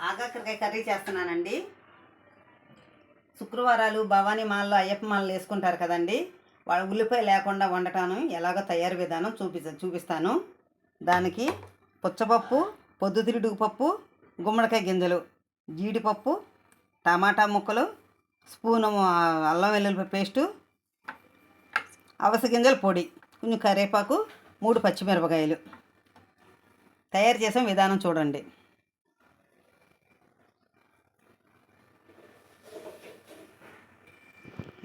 ఆగాకరకాయ curry చేస్తున్నానండి. శుక్రవారాలు భవానీ మాల్లో అయ్యప్ప మాలలు వేసుకుంటారు కదండి. వాళ్ళ ఉల్లిపాయ లేకుండా వండటాను ఎలాగో తయారు విధానం చూపి చూపిస్తాను. దానికి పుచ్చపప్పు పొద్దుతిరుగుడు పప్పు గుమ్మడికాయ గింజలు జీడిపప్పు టమాటా ముక్కలు స్పూను అల్లం వెల్లుల్లి పేస్టు అవస గింజల పొడి కొంచెం కరివేపాకు మూడు పచ్చిమిరపకాయలు. తయారు చేసే విధానం చూడండి.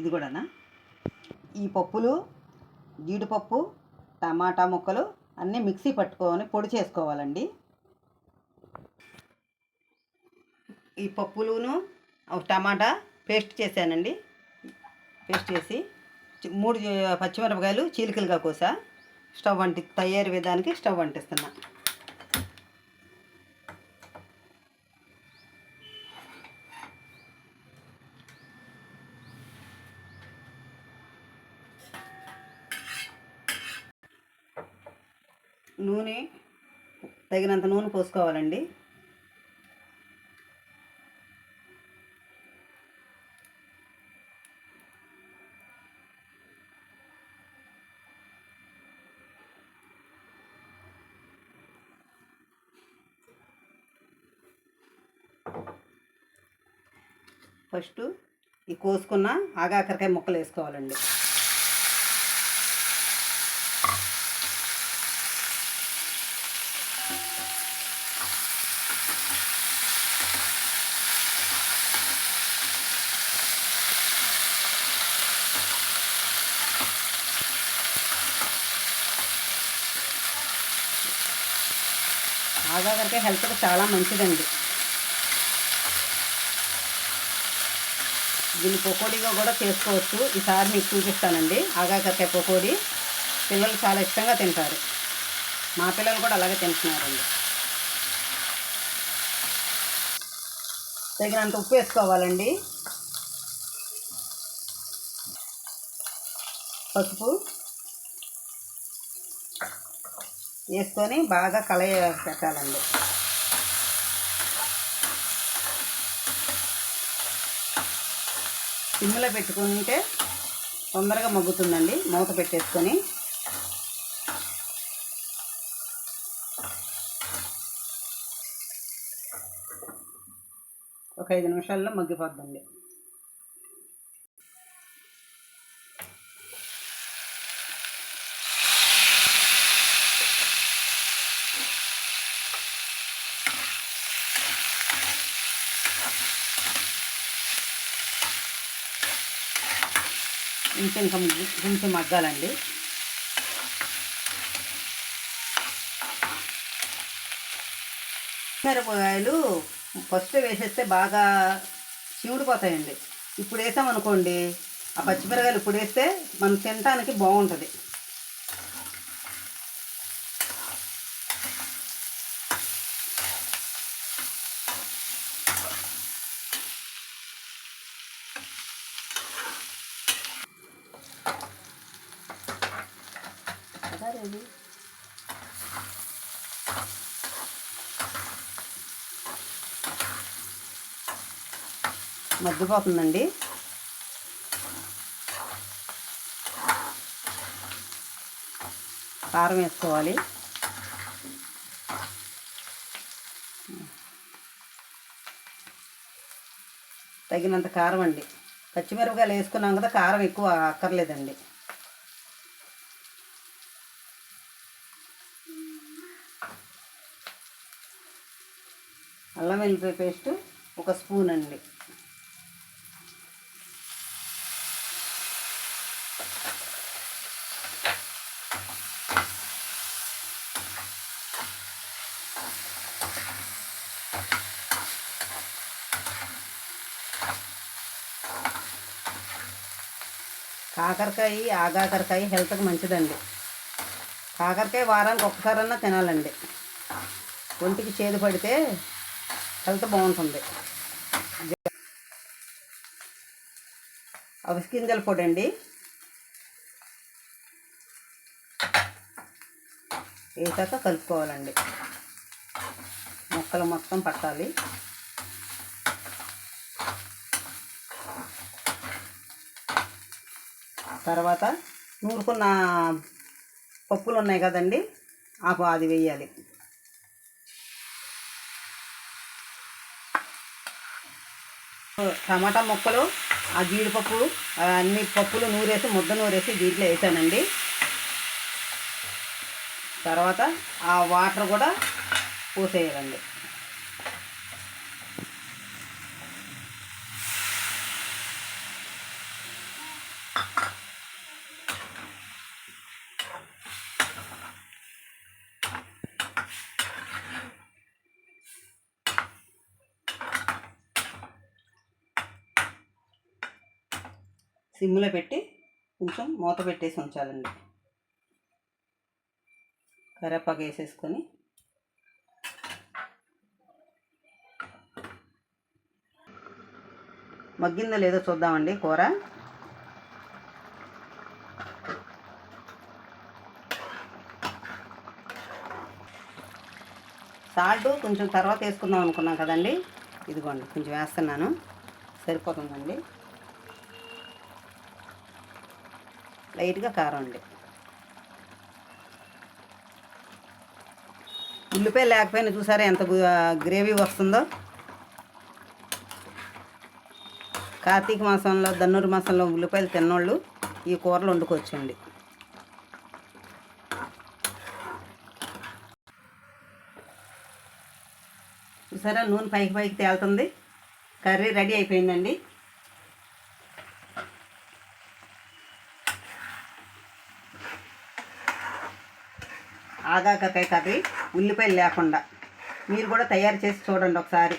ఇది కూడానా? ఈ పప్పులు జీడిపప్పు టమాటా ముక్కలు అన్నీ మిక్సీ పట్టుకొని పొడి చేసుకోవాలండి. ఈ పప్పులును టమాటా పేస్ట్ చేశానండి. పేస్ట్ చేసి మూడు పచ్చిమిరపకాయలు చీలికలుగా కోసా. స్టవ్ అంటి తయారు విధానికి స్టవ్ అంటిస్తున్నా. నూనె తగినంత నూనె పోసుకోవాలండి. ఫస్ట్ ఈ కోసుకున్న ఆగాకరకాయ ముక్కలు వేసుకోవాలండి. ఆగాగరికే హెల్త్కి చాలా మంచిదండి. దీన్ని పకోడీగా కూడా చేసుకోవచ్చు. ఈసారి మీకు చూపిస్తానండి. ఆగాకరికాయ పకోడీ పిల్లలు చాలా ఇష్టంగా తింటారు. మా పిల్లలు కూడా అలాగే తింటున్నారండి. తగినంత ఉప్పు వేసుకోవాలండి. పసుపు వేసుకొని బాగా కలయ పెట్టాలండి. సిమ్లో పెట్టుకుంటే తొందరగా మగ్గుతుందండి మూత పెట్టేసుకొని. ఒక ఐదు నిమిషాల్లో మగ్గిపోద్దండి. ఇంకొక ఇంకా కొంచెం మగ్గాలండి. మిరపకాయలు ఫస్ట్ వేసేస్తే బాగా చీవుడిపోతాయండి ఇప్పుడు వేసామనుకోండి ఆ పచ్చిమిరకాయలు ఇప్పుడు వేస్తే మనం తినడానికి బాగుంటుంది. అదారేది మగ్గిపోతుందండి. కారం వేసుకోవాలి. తగినంత కారం అండి. పచ్చిమిరపకాయలు వేసుకున్నాం కదా కారం ఎక్కువ అక్కర్లేదండి అల్లం వెల్లిపాయ పేస్ట్ ఒక స్పూన్ అండి. కాకరకాయ ఆగాకరకాయ హెల్త్కి మంచిదండి. కాకరకాయ వారానికి ఒక్కసారన్నా తినాలండి. ఒంటికి చేదు పడితే హెల్త్ బాగుంటుంది. అవిసి గింజల పొడి అండి. వేసాక కలుపుకోవాలండి. మొక్కలు మొత్తం పట్టాలి. తర్వాత నూరుకున్న పప్పులు ఉన్నాయి కదండి అది వేయాలి. టమాటా ముక్కలు ఆ జీడిపప్పు అన్ని పప్పులు నూరేసి ముద్ద నూరేసి దీంట్లో వేసానండి. తర్వాత ఆ వాటర్ కూడా పోసేయాలండి. సిమ్లో పెట్టి కొంచెం మూత పెట్టేసి ఉంచాలండి. కరేపాకు వేసేసుకొని. మగ్గిందో లేదో చూద్దామండి కూర. సాల్ట్ కొంచెం తర్వాత వేసుకుందాం అనుకున్నాం కదండి. ఇదిగోండి కొంచెం వేస్తున్నాను. సరిపోతుందండి. లైట్గా కారం అండి. ఉల్లిపాయ లేకపోయినా చూసారా ఎంత గ్రేవీ వస్తుందో? కార్తీక మాసంలో ధనుర్ మాసంలో ఉల్లిపాయలు తిన్నోళ్ళు ఈ కూరలు వండుకోవచ్చండి. చూసారా నూనె పైకి పైకి తేలుతుంది. కర్రీ రెడీ అయిపోయిందండి. ఆగాకకాయ కర్రీ ఉల్లిపాయలు లేకుండా. మీరు కూడా తయారు చేసి చూడండి ఒకసారి.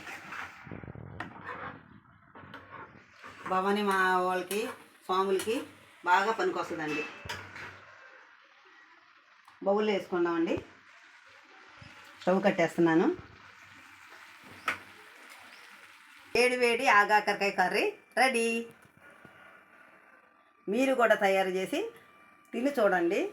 భవని మా వాళ్ళకి స్వాములకి బాగా పనికొస్తుందండి. బౌల్లో వేసుకున్నామండి స్టవ్ కట్టేస్తున్నాను. వేడి వేడి ఆగాకరకాయ కర్రీ రెడీ. మీరు కూడా తయారు చేసి తిని చూడండి.